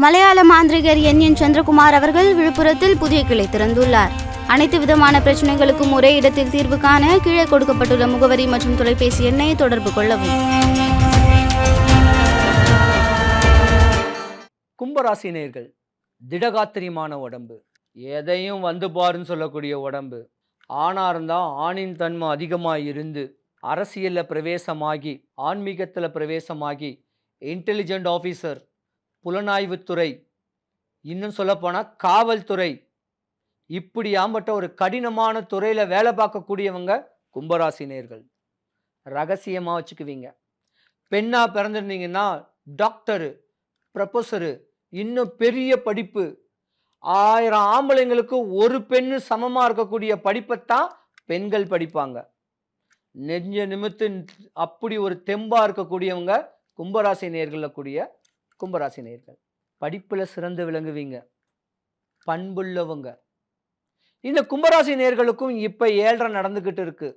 மலையாள மாந்திரிகர் என். என். சந்திரகுமார் அவர்கள் விழுப்புரத்தில் புதிய கிளை திறந்துள்ளார். அனைத்து விதமான பிரச்சனைகளுக்கும் ஒரே இடத்தில் தீர்வு காண கீழே கொடுக்கப்பட்டுள்ள முகவரி மற்றும் தொலைபேசி எண்ணை தொடர்பு கொள்ளவும். கும்பராசினியர்கள் திடகாத்திரியமான உடம்பு. எதையும் வந்து பாருன்னு சொல்லக்கூடிய உடம்பு. ஆணாக இருந்தால் ஆணின் தன்மை அதிகமாக இருந்து அரசியலில் பிரவேசமாகி ஆன்மீகத்தில் பிரவேசமாகி இன்டெலிஜென்ட் ஆஃபீஸர் புலனாய்வுத்துறை இன்னும் சொல்லப்போனால் காவல்துறை. இப்படி ஆம்பட்ட ஒரு கடினமான துறையில் வேலை பார்க்கக்கூடியவங்க கும்பராசினியர்கள். ரகசியமாக வச்சுக்குவீங்க. பெண்ணாக பிறந்திருந்தீங்கன்னா டாக்டரு ப்ரொஃபஸரு இன்னும் பெரிய படிப்பு. ஆயிரம் ஆம்பளைங்களுக்கு ஒரு பெண்ணு சமமாக இருக்கக்கூடிய படிப்பைத்தான் பெண்கள் படிப்பாங்க. நெஞ்ச நிமித்து அப்படி ஒரு தெம்பாக இருக்கக்கூடியவங்க கும்பராசி நேர்களில் கூடிய கும்பராசி நேர்கள் படிப்பில் சிறந்து விளங்குவீங்க. பண்புள்ளவங்க. இந்த கும்பராசி நேர்களுக்கும் இப்போ ஏழரை நடந்துக்கிட்டு இருக்கு.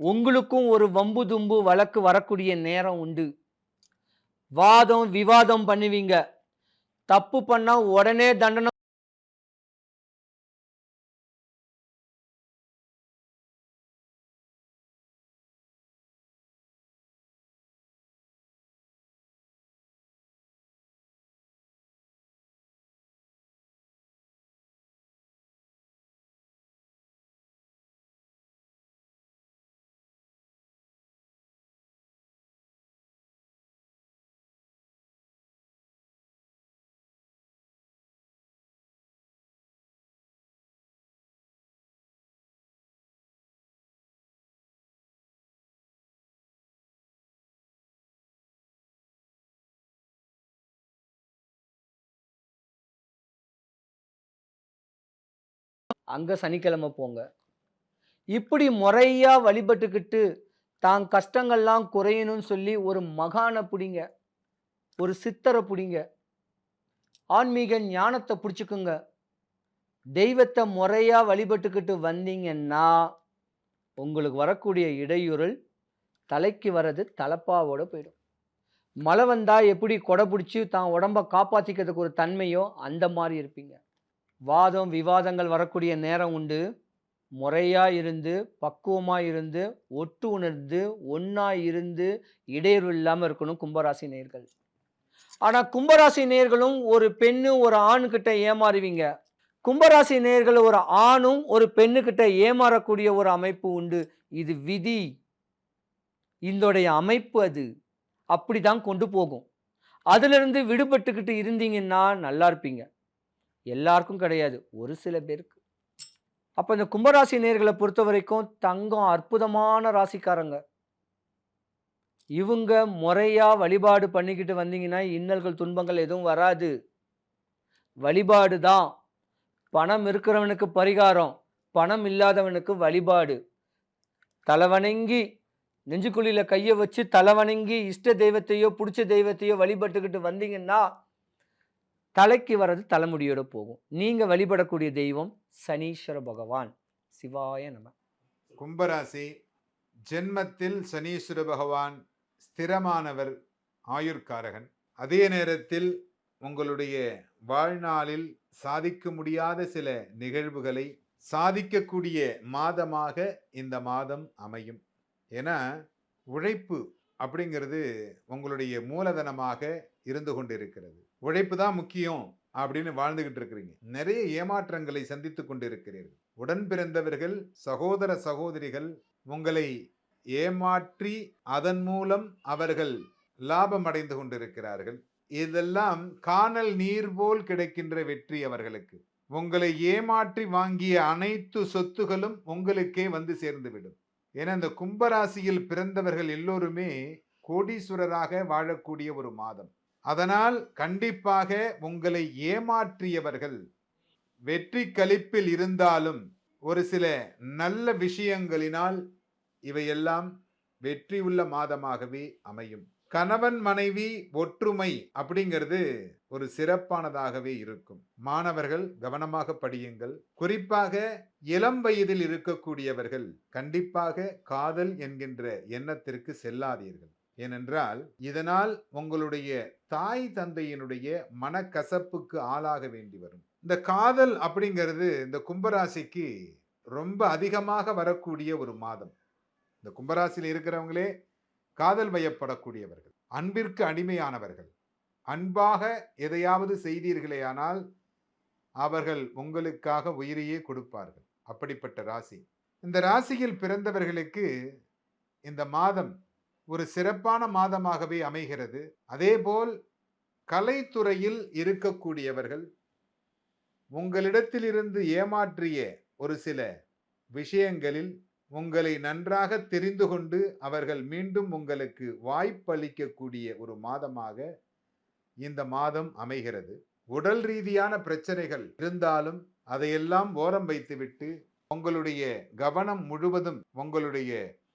உங்களுக்கும் ஒரு வம்பு தும்பு வழக்கு வரக்கூடிய நேரம் உண்டு. வாதம் விவாதம் பண்ணுவீங்க. தப்பு பண்ணா உடனே தண்டனை அங்கே சனிக்கிழமை போங்க. இப்படி முறையா வழிபட்டுக்கிட்டு தான் கஷ்டங்கள்லாம் குறையணும்னு சொல்லி ஒரு மகானை பிடிங்க. ஒரு சித்தரை பிடிங்க. ஆன்மீக ஞானத்தை பிடிச்சிக்குங்க. தெய்வத்தை முறையாக வழிபட்டுக்கிட்டு வந்தீங்கன்னா உங்களுக்கு வரக்கூடிய இடையூறல் தலைக்கு வர்றது தலப்பாவோட போயிடும். மழை வந்தால் எப்படி கொடை பிடிச்சி தான் உடம்ப காப்பாற்றிக்கிறதுக்கு ஒரு தன்மையோ அந்த மாதிரி இருப்பீங்க. வாதம் விவாதங்கள் வரக்கூடிய நேரம் உண்டு. முறையாக இருந்து பக்குவமாக இருந்து ஒட்டு உணர்ந்து ஒன்றா இருந்து இடையூறு இல்லாமல் இருக்கணும் கும்பராசி நேர்கள் ஆனால் கும்பராசி நேர்களும் ஒரு பெண்ணு ஒரு ஆண்கிட்ட ஏமாறுவீங்க. கும்பராசி நேர்கள் ஒரு ஆணும் ஒரு பெண்ணுக்கிட்ட ஏமாறக்கூடிய ஒரு அமைப்பு உண்டு. இது விதி. இதோடைய அமைப்பு அது. அப்படிதான் கொண்டு போகும். அதிலிருந்து விடுபட்டுக்கிட்டு இருந்தீங்கன்னா நல்லா இருப்பீங்க. எல்லாருக்கும் கிடையாது. ஒரு சில பேருக்கு. அப்போ இந்த கும்பராசி நேர்களை பொறுத்த வரைக்கும் தங்கம் அற்புதமான ராசிக்காரங்க. இவங்க முறையாக வழிபாடு பண்ணிக்கிட்டு வந்தீங்கன்னா இன்னல்கள் துன்பங்கள் எதுவும் வராது. வழிபாடு தான். பணம் இருக்கிறவனுக்கு பரிகாரம் பணம் இல்லாதவனுக்கு வழிபாடு. தலைவணங்கி நெஞ்சுக்குழியில் கையை வச்சு தலைவணங்கி இஷ்ட தெய்வத்தையோ பிடிச்ச தெய்வத்தையோ வழிபட்டுக்கிட்டு வந்தீங்கன்னா தலைக்கு வர்றது தலைமுடியோட போகும். நீங்க வழிபடக்கூடிய தெய்வம் சனீஸ்வர பகவான். சிவாய நம. கும்பராசி ஜென்மத்தில் சனீஸ்வர பகவான் ஸ்திரமானவர் ஆயுர்காரகன் அதே நேரத்தில் உங்களுடைய வாழ்நாளில் சாதிக்க முடியாத சில நிகழ்வுகளை சாதிக்கக்கூடிய மாதமாக இந்த மாதம் அமையும். ஏன்னா உழைப்பு அப்படிங்கிறது உங்களுடைய மூலதனமாக இருந்து கொண்டிருக்கிறது. உழைப்பு தான் முக்கியம் அப்படின்னு வாழ்ந்துகிட்டு இருக்கிறீங்க. நிறைய ஏமாற்றங்களை சந்தித்து கொண்டிருக்கிறீர்கள். உடன் பிறந்தவர்கள் சகோதர சகோதரிகள் உங்களை ஏமாற்றி அதன் மூலம் அவர்கள் லாபம் அடைந்து கொண்டிருக்கிறார்கள். இதெல்லாம் காணல் நீர் போல் கிடைக்கின்ற வெற்றி அவர்களுக்கு. உங்களை ஏமாற்றி வாங்கிய அனைத்து சொத்துகளும் உங்களுக்கே வந்து சேர்ந்துவிடும். ஏன்னா இந்த கும்பராசியில் பிறந்தவர்கள் எல்லோருமே கோடீஸ்வரராக வாழக்கூடிய ஒரு மாதம். அதனால் கண்டிப்பாக உங்களை ஏமாற்றியவர்கள் வெற்றி கழிப்பில் இருந்தாலும் ஒரு சில நல்ல விஷயங்களினால் இவையெல்லாம் வெற்றி உள்ள மாதமாகவே அமையும். கணவன் மனைவி ஒற்றுமை அப்படிங்கிறது ஒரு சிறப்பானதாகவே இருக்கும். மாணவர்கள் கவனமாக படியுங்கள். குறிப்பாக இளம் வயதில் இருக்கக்கூடியவர்கள் கண்டிப்பாக காதல் என்கின்ற எண்ணத்திற்கு செல்லாதீர்கள். ஏனென்றால் இதனால் உங்களுடைய தாய் தந்தையினுடைய மனக்கசப்புக்கு ஆளாக வேண்டி வரும். இந்த காதல் அப்படிங்கிறது இந்த கும்பராசிக்கு ரொம்ப அதிகமாக வரக்கூடிய ஒரு மாதம். இந்த கும்பராசியில் இருக்கிறவங்களே காதல் வயப்படக்கூடியவர்கள் அன்பிற்கு அடிமையானவர்கள். அன்பாக எதையாவது செய்தீர்களேயானால் அவர்கள் உங்களுக்காக உயிரையே கொடுப்பார்கள். அப்படிப்பட்ட ராசி. இந்த ராசியில் பிறந்தவர்களுக்கு இந்த மாதம் ஒரு சிறப்பான மாதமாகவே அமைகிறது. அதேபோல் கலைத்துறையில் இருக்கக்கூடியவர்கள் உங்களிடத்திலிருந்து ஏமாற்றிய ஒரு சில விஷயங்களில் உங்களை நன்றாக தெரிந்து கொண்டு அவர்கள் மீண்டும் உங்களுக்கு வாய்ப்பளிக்கக்கூடிய ஒரு மாதமாக இந்த மாதம் அமைகிறது. உடல் ரீதியான பிரச்சனைகள் இருந்தாலும் அதையெல்லாம் ஓரம் வைத்துவிட்டு உங்களுடைய கவனம் முழுவதும் உங்களுடைய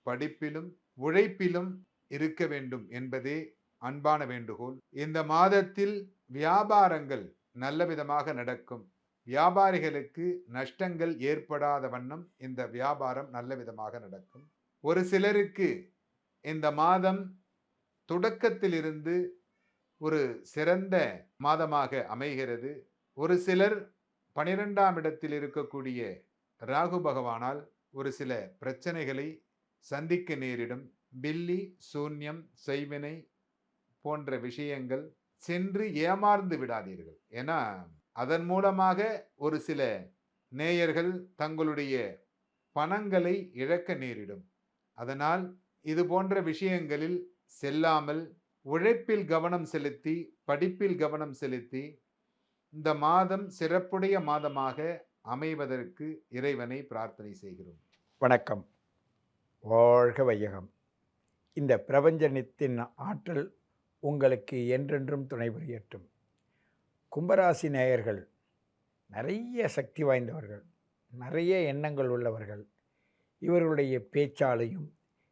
படிப்பிலும் உழைப்பிலும் இருக்க வேண்டும் என்பதே அன்பான வேண்டுகோள். இந்த மாதத்தில் வியாபாரங்கள் நல்ல விதமாக நடக்கும். வியாபாரிகளுக்கு நஷ்டங்கள் ஏற்படாத வண்ணம் இந்த வியாபாரம் நல்ல விதமாக நடக்கும். ஒரு சிலருக்கு இந்த மாதம் தொடக்கத்திலிருந்து ஒரு சிறந்த மாதமாக அமைகிறது. ஒரு சிலர் பனிரெண்டாம் இடத்தில் இருக்கக்கூடிய ராகு பகவானால் ஒரு சில பிரச்சனைகளை சந்திக்க நேரிடும். பில்லி சூன்யம் செய்வினை போன்ற விஷயங்கள் சென்று ஏமாந்து விடாதீர்கள். ஏன்னா அதன் மூலமாக ஒரு சில நேயர்கள் தங்களுடைய பணங்களை இழக்க நேரிடும். அதனால் இது போன்ற விஷயங்களில் செல்லாமல் உழைப்பில் கவனம் செலுத்தி படிப்பில் கவனம் செலுத்தி இந்த மாதம் சிறப்புடைய மாதமாக அமைவதற்கு இறைவனை பிரார்த்தனை செய்கிறோம். வணக்கம். வாழ்க வையகம். இந்த பிரபஞ்சனத்தின் ஆற்றல் உங்களுக்கு என்றென்றும் துணை புரியட்டும். கும்பராசி நேயர்கள் நிறைய சக்தி வாய்ந்தவர்கள் நிறைய எண்ணங்கள் உள்ளவர்கள் இவர்களுடைய பேச்சாலையும்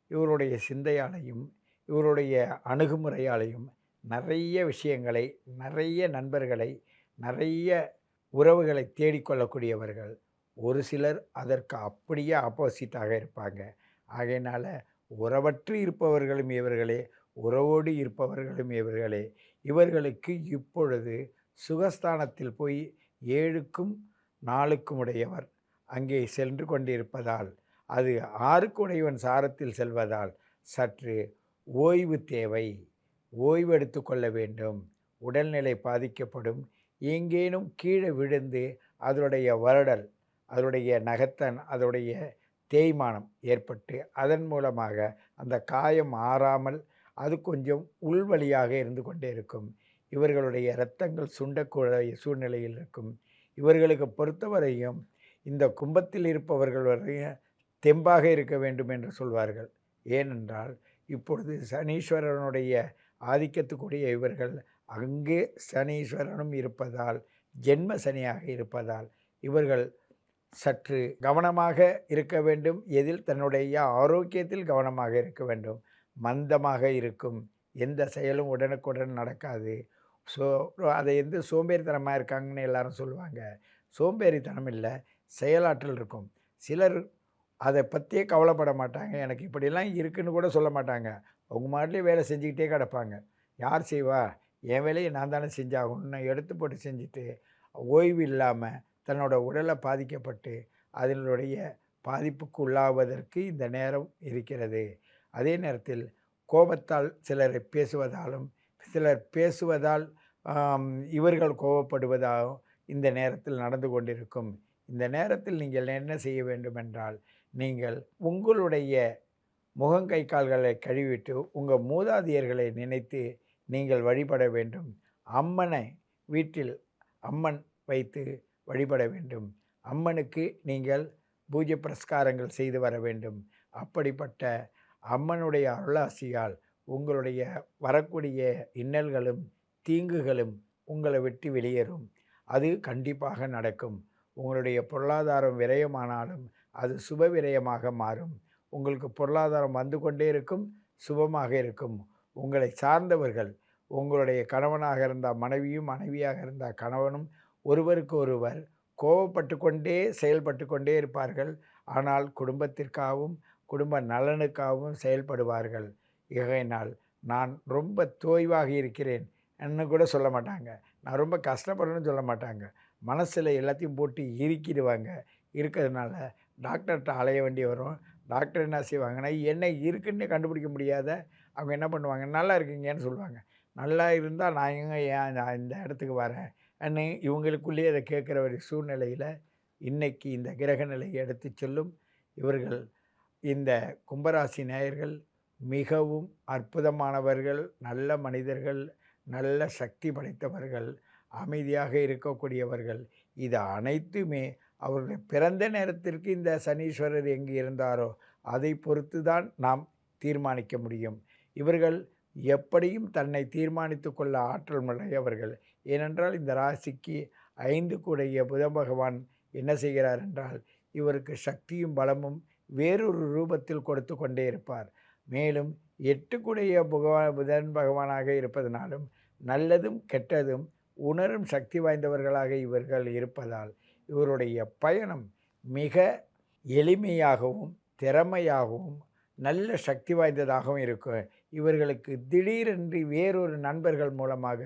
இவருடைய சிந்தையாலையும் இவருடைய அணுகுமுறையாலையும் நிறைய விஷயங்களை நிறைய நண்பர்களை நிறைய உறவுகளை தேடிக்கொள்ளக்கூடியவர்கள். ஒரு சிலர் அதற்கு அப்படியே ஆப்போசிட்டாக இருப்பாங்க. ஆகையினால் உறவற்று இருப்பவர்களும் இவர்களே உறவோடு இருப்பவர்களும் இவர்களே. இவர்களுக்கு இப்பொழுது சுகஸ்தானத்தில் போய் ஏழுக்கும் நாலுக்கும் உடையவர் அங்கே சென்று கொண்டிருப்பதால் அது ஆறுக்குடையவன் சாரத்தில் செல்வதால் சற்று ஓய்வு தேவை. ஓய்வெடுத்து கொள்ள வேண்டும். உடல்நிலை பாதிக்கப்படும். எங்கேனும் கீழே விழுந்து அதனுடைய வருடல் அதனுடைய நகத்தன் அதனுடைய தேய்மானம் ஏற்பட்டு அதன் மூலமாக அந்த காயம் ஆறாமல் அது கொஞ்சம் உள்வழியாக இருந்து கொண்டே இருக்கும். இவர்களுடைய இரத்தங்கள் சுண்டக்கூடிய சூழ்நிலையில் இருக்கும். இவர்களுக்கு பொறுத்தவரையும் இந்த கும்பத்தில் இருப்பவர்கள் வரையும் தெம்பாக இருக்க வேண்டும் என்று சொல்வார்கள். ஏனென்றால் இப்பொழுது சனீஸ்வரனுடைய ஆதிக்கத்துக்குரிய இவர்கள் அங்கே சனீஸ்வரனும் இருப்பதால் ஜென்ம சனியாக இருப்பதால் இவர்கள் சற்று கவனமாக இருக்க வேண்டும். எதில்? தன்னுடைய ஆரோக்கியத்தில் கவனமாக இருக்க வேண்டும். மந்தமாக இருக்கும். எந்த செயலும் உடனுக்குடன் நடக்காது. ஸோ அதை எந்த சோம்பேறித்தனமாக இருக்காங்கன்னு எல்லாரும் சொல்லுவாங்க. சோம்பேறித்தனம் இல்லை செயலாற்றல் இருக்கும். சிலர் அதை பற்றியே கவலைப்பட மாட்டாங்க. எனக்கு இப்படிலாம் இருக்குன்னு கூட சொல்ல மாட்டாங்க. அவங்க மாட்டிலே வேலை செஞ்சுக்கிட்டே கிடப்பாங்க. யார் செய்வா? என் வேலையை நான் தானே செஞ்சாகணும்னு எடுத்து போட்டு செஞ்சுட்டு ஓய்வு இல்லாமல் தன்னோட உடலை பாதிக்கப்பட்டு அதனுடைய பாதிப்புக்கு உள்ளாவதற்கு இந்த நேரம் இருக்கிறது. அதே நேரத்தில் கோபத்தால் சிலரை பேசுவதாலும் சிலர் பேசுவதால் இவர்கள் கோபப்படுவதாகவும் இந்த நேரத்தில் நடந்து கொண்டிருக்கும். இந்த நேரத்தில் நீங்கள் என்ன செய்ய வேண்டும் என்றால் நீங்கள் உங்களுடைய முகங்கை கால்களை கழுவிட்டு உங்கள் மூதாதையர்களை நினைத்து நீங்கள் வழிபட வேண்டும். அம்மனை வீட்டில் அம்மன் வைத்து வழிபட வேண்டும். அம்மனுக்கு நீங்கள் பூஜை புரஸ்காரங்கள் செய்து வர வேண்டும். அப்படிப்பட்ட அம்மனுடைய அருளாசியால் உங்களுடைய வரக்கூடிய இன்னல்களும் தீங்குகளும் உங்களை விட்டு வெளியேறும். அது கண்டிப்பாக நடக்கும். உங்களுடைய பொருளாதாரம் விரயமானாலும் அது சுப விரயமாக மாறும். உங்களுக்கு பொருளாதாரம் வந்து கொண்டே இருக்கும் சுபமாக இருக்கும். உங்களை சார்ந்தவர்கள் உங்களுடைய கணவனாக இருந்தால் மனைவியும் மனைவியாக இருந்தால் கணவனும் ஒருவருக்கு ஒருவர் கோவப்பட்டு கொண்டே செயல்பட்டு கொண்டே இருப்பார்கள். ஆனால் குடும்பத்திற்காகவும் குடும்ப நலனுக்காகவும் செயல்படுவார்கள். இகையினால் நான் ரொம்ப தோய்வாக இருக்கிறேன் என்ன கூட சொல்ல மாட்டாங்க. நான் ரொம்ப கஷ்டப்படுறேன்னு சொல்ல மாட்டாங்க. மனசில் எல்லாத்தையும் போட்டு இறுக்கிடுவாங்க. இருக்கிறதுனால டாக்டர்கிட்ட அலைய வேண்டி வரும். டாக்டர் என்ன செய்வாங்கன்னா என்ன இருக்குன்னு கண்டுபிடிக்க முடியாத? அவங்க என்ன பண்ணுவாங்க நல்லா இருக்கீங்கன்னு சொல்லுவாங்க. நல்லா இருந்தால் நான் எங்கே ஏன் நான் இந்த இடத்துக்கு வரேன். அன்னை இவங்களுக்குள்ளேயே அதை கேட்குற ஒரு சூழ்நிலையில் இன்றைக்கி இந்த கிரக நிலையை எடுத்து சொல்லும் இவர்கள் இந்த கும்பராசி நேயர்கள் மிகவும் அற்புதமானவர்கள் நல்ல மனிதர்கள் நல்ல சக்தி படைத்தவர்கள் அமைதியாக இருக்கக்கூடியவர்கள். இது அனைத்துமே அவருடைய பிறந்த நேரத்திற்கு இந்த சனீஸ்வரர் எங்கு இருந்தாரோ அதை பொறுத்து தான் நாம் தீர்மானிக்க முடியும். இவர்கள் எப்படியும் தன்னை தீர்மானித்து கொள்ள ஆற்றல் உடையவர்கள் ஏனென்றால் இந்த ராசிக்கு ஐந்து கூடைய புத பகவான் என்ன செய்கிறார் என்றால் இவருக்கு சக்தியும் பலமும் வேறொரு ரூபத்தில் கொடுத்து கொண்டே இருப்பார். மேலும் எட்டு கூடைய புகவான் புதன் பகவானாக இருப்பதனாலும் நல்லதும் கெட்டதும் உணரும் சக்தி வாய்ந்தவர்களாக இவர்கள் இருப்பதால் இவருடைய பயணம் மிக எளிமையாகவும் திறமையாகவும் நல்ல சக்தி வாய்ந்ததாகவும் இருக்கும். இவர்களுக்கு திடீரென்று வேறொரு நண்பர்கள் மூலமாக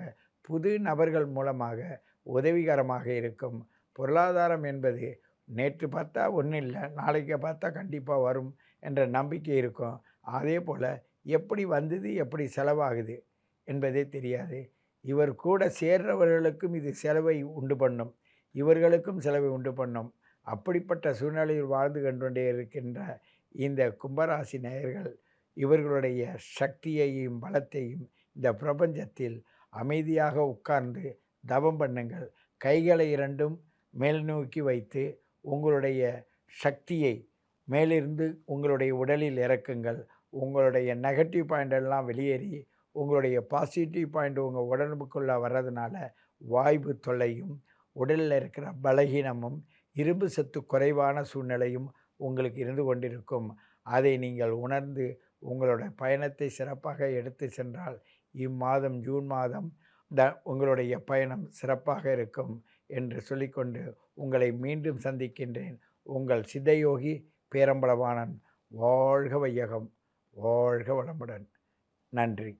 புது நபர்கள் மூலமாக உதவிகரமாக இருக்கும். பொருளாதாரம் என்பது நேற்று பார்த்தா ஒன்றும் இல்லை நாளைக்கு பார்த்தா கண்டிப்பாக வரும் என்ற நம்பிக்கை இருக்கும். அதே போல் எப்படி வந்தது எப்படி செலவாகுது என்பதே தெரியாது. இவர் கூட சேர்றவர்களுக்கும் இது செலவை உண்டு பண்ணும். இவர்களுக்கும் செலவை உண்டு பண்ணும். அப்படிப்பட்ட சூழ்நிலையில் வாழ்ந்து கொண்டே இருக்கின்ற இந்த கும்பராசி நேயர்கள் இவர்களுடைய சக்தியையும் பலத்தையும் இந்த பிரபஞ்சத்தில் அமைதியாக உட்கார்ந்து தவம் பண்ணுங்கள். கைகளை இரண்டும் மேல் நோக்கி வைத்து உங்களுடைய சக்தியை மேலிருந்து உங்களுடைய உடலில் இறக்குங்கள். உங்களுடைய நெகட்டிவ் பாயிண்ட் எல்லாம் வெளியேறி உங்களுடைய பாசிட்டிவ் பாயிண்ட் உங்கள் உடம்புக்குள்ளே வர்றதுனால வாய்வு தொல்லையும் உடலில் இருக்கிற பலகீனமும் இரும்பு சத்து குறைவான சூழ்நிலையும் உங்களுக்கு இருந்து கொண்டிருக்கும். அதை நீங்கள் உணர்ந்து உங்களோட பயணத்தை சிறப்பாக எடுத்து சென்றால் இம்மாதம் ஜூன் மாதம் த உங்களுடைய பயணம் சிறப்பாக இருக்கும் என்று சொல்லிக்கொண்டு உங்களை மீண்டும் சந்திக்கின்றேன். உங்கள் சித்தயோகி பேரம்பலவாணன் வாழ்க வையகம் வாழ்க வளமுடன். நன்றி.